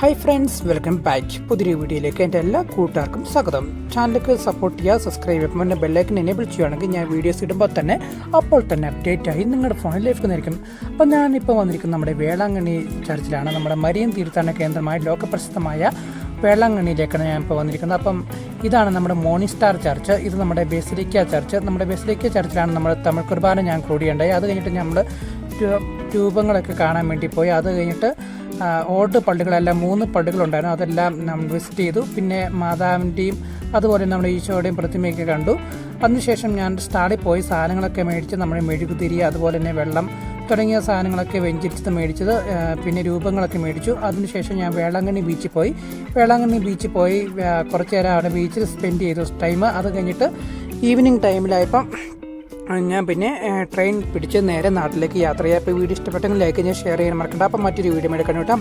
Hi friends welcome back പുതിയ വീഡിയോയിലേക്ക് എന്റെ എല്ലാ കൂട്ടുകാർക്കും സ്വാഗതം. ചാനലിലേക്ക് സപ്പോർട്ട് ചെയ്യുക സബ്സ്ക്രൈബ് ചെയ്യുമ്പോൾ എന്റെ ബെല്ലൈക്കൻ എനേബിൾ ചെയ്യുകയാണെങ്കിൽ ഞാൻ വീഡിയോസ് ഇടുമ്പോൾ തന്നെ അപ്പോൾ തന്നെ അപ്ഡേറ്റ് ആയി നിങ്ങളുടെ ഫോണിൽ ലഭിക്കുന്നതായിരിക്കും അപ്പോൾ ഞാനിപ്പോൾ വന്നിരിക്കുന്നത് നമ്മുടെ വേളാങ്കണ്ണി ചർച്ചിലാണ് നമ്മുടെ മരിയൻ തീർത്ഥാടന കേന്ദ്രമായ ലോകപ്രശസ്തമായ വേളാങ്കണ്ണിയിലേക്കാണ് ഞാൻ ഇപ്പോൾ വന്നിരിക്കുന്നത്. അപ്പം ഇതാണ് നമ്മുടെ മോർണിംഗ് സ്റ്റാർ ചർച്ച് ഇത് നമ്മുടെ ബേസിലിക്ക ചർച്ച് നമ്മുടെ ബേസിലിക്ക ചർച്ചിലാണ് നമ്മുടെ തമിഴ് കുർബാന ഞാൻ കൂടിയുണ്ടായി അത് കഴിഞ്ഞിട്ട് നമ്മൾ രൂപങ്ങളൊക്കെ കാണാൻ വേണ്ടി പോയി. അത് കഴിഞ്ഞിട്ട് ഓട് പള്ളികളെല്ലാം മൂന്ന് പള്ളികളുണ്ടായിരുന്നു. അതെല്ലാം നമ്മൾ വിസിറ്റ് ചെയ്തു. പിന്നെ മാതാവിന്റെയും അതുപോലെ നമ്മുടെ ഈശോയുടെയും പ്രതിമയൊക്കെ കണ്ടു. അതിനുശേഷം ഞാൻ സ്റ്റാളിൽ പോയി സാധനങ്ങളൊക്കെ മേടിച്ച് നമ്മൾ മെഴുകുതിരി അതുപോലെ തന്നെ വെള്ളം തുടങ്ങിയ സാധനങ്ങളൊക്കെ വെഞ്ചരിച്ചത് മേടിച്ചത് പിന്നെ രൂപങ്ങളൊക്കെ മേടിച്ചു. അതിനുശേഷം ഞാൻ വേളാങ്കണ്ണി ബീച്ചിൽ പോയി. വേളാങ്കണ്ണി ബീച്ചിൽ പോയി കുറച്ചു നേരം അവിടെ ബീച്ചിൽ സ്പെൻഡ് ചെയ്തു. ടൈം അത് കഴിഞ്ഞിട്ട് ഈവനിങ് ടൈമിലായപ്പം ഞാൻ പിന്നെ ട്രെയിൻ പിടിച്ച് നേരെ നാട്ടിലേക്ക് യാത്ര ചെയ്യാം. അപ്പോൾ വീഡിയോ ഇഷ്ടപ്പെട്ടെങ്കിൽ ലൈക്ക് ചെയ്യാൻ ഷെയർ ചെയ്യാൻ മറക്കണ്ട. അപ്പം മറ്റൊരു വീഡിയോ എടുക്കാൻ കേട്ടോ.